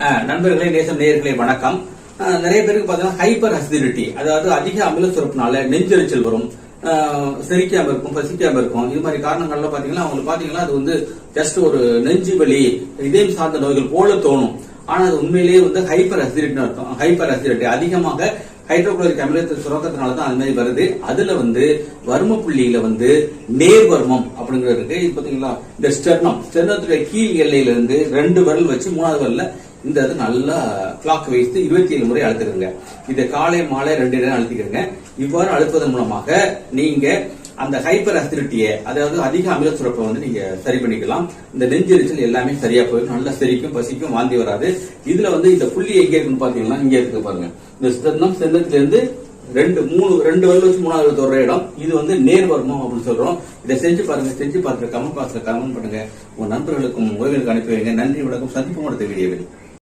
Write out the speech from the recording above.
நண்பர்களே நேசம் நேயர்களே வணக்கம். நிறைய பேருக்கு பாத்தீங்கன்னா ஹைப்பர் அசிடிட்டி அதாவது அதிக அமில சுரப்புனால நெஞ்செரிச்சல் வரும். செரிக்காம இருக்கும் பசிக்காம இருக்கும். இது மாதிரி காரணங்கள்ல பாத்தீங்கன்னா அவங்களுக்கு பாத்தீங்கன்னா அது வந்து ஜஸ்ட் ஒரு நெஞ்சு வலி இதயம் சார்ந்த நோய்கள் போல தோணும். ஆனா அது உண்மையிலேயே வந்து ஹைப்பர் அசிடிட்டி அர்த்தம். ஹைப்பர் அசிடிட்டி அதிகமாக ஹைட்ரோகுளோரிக் அமிலத்தை சுரக்கத்தினால தான் அது மாதிரி வருது. அதுல வந்து வர்ம புள்ளியில வந்து நேர்வர்மம் அப்படிங்கிறது இருக்கு. இது பாத்தீங்களா இந்த ஸ்டெர்னம் ஸ்டெர்னத்துடைய கீழ் எல்லையில இருந்து ரெண்டு விரல் வச்சு மூணாவது வரல இந்த இது நல்லா கிளாக் வைத்து இருபத்தி ஏழு முறை அழுத்துக்கங்க. இதை காலை மாலை ரெண்டு நேரம் அழுத்திக்கிறங்க இவ்வாறு அழுத்துவதன் மூலமாக நீங்க அந்த ஹைப்பர் அசிடிட்டியை அதாவது அதிக அமில சுரப்பை வந்து நீங்க சரி பண்ணிக்கலாம். இந்த நெஞ்செரிச்சல் எல்லாமே சரியா போயிடும். நல்லா செரிக்கும் பசிக்கும் வாந்தி வராது. இதுல வந்து இந்த புள்ளி எங்க இருக்குன்னு பாத்தீங்கன்னா இங்க இருக்கு பாருங்க. இந்த ஸ்தந்தம் செந்தத்துல இருந்து ரெண்டு மூணு ரெண்டு வரல் மூணாவது ஒரு இடம். இது வந்து நேர்வர்மம் அப்படின்னு சொல்றோம். இதை செஞ்சு பாருங்க செஞ்சு பார்த்து கமெண்ட் பாக்ஸ்ல கமெண்ட் பண்ணுங்க. உங்க நண்பர்களுக்கும் உறவினருக்கு அனுப்பி வைங்க. நன்றி வணக்கம். சந்திப்பு அடுத்த வீடியோவில்.